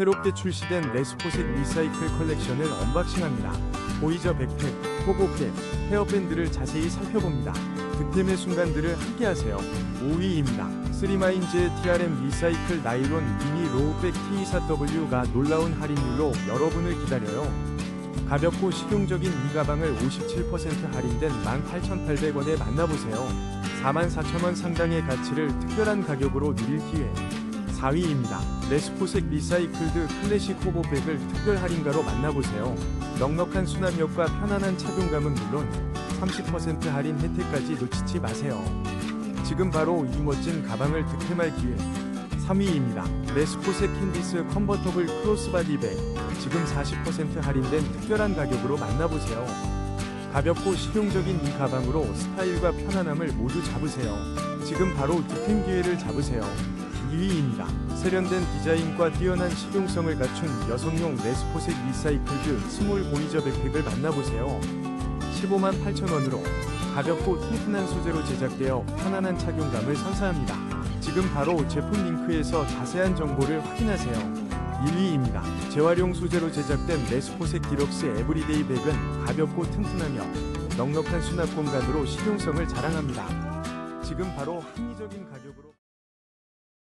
새롭게 출시된 레스포색 리사이클 컬렉션을 언박싱합니다. 보이저 백팩, 호보캡, 헤어밴드를 자세히 살펴봅니다. 득템의 순간들을 함께하세요. 5위입니다. 3마인즈의 TRM 리사이클 나일론 미니 로우백 T24W가 놀라운 할인율로 여러분을 기다려요. 가볍고 실용적인 이 가방을 57% 할인된 18,800원에 만나보세요. 44,000원 상당의 가치를 특별한 가격으로 누릴 기회. 4위입니다. 레스포색 리사이클드 클래식 호보백을 특별 할인가로 만나보세요. 넉넉한 수납력과 편안한 착용감은 물론 30% 할인 혜택까지 놓치지 마세요. 지금 바로 이 멋진 가방을 득템할 기회. 3위입니다. 레스포색 캔디스 컨버터블 크로스바디 백. 지금 40% 할인된 특별한 가격으로 만나보세요. 가볍고 실용적인 이 가방으로 스타일과 편안함을 모두 잡으세요. 지금 바로 득템 기회를 잡으세요. 2위입니다. 세련된 디자인과 뛰어난 실용성을 갖춘 여성용 레스포색 리사이클드 스몰 보이저 백팩을 만나보세요. 15만 8천원으로 가볍고 튼튼한 소재로 제작되어 편안한 착용감을 선사합니다. 지금 바로 제품 링크에서 자세한 정보를 확인하세요. 1위입니다. 재활용 소재로 제작된 레스포색 디럭스 에브리데이 백은 가볍고 튼튼하며 넉넉한 수납 공간으로 실용성을 자랑합니다. 지금 바로 합리적인 가격으로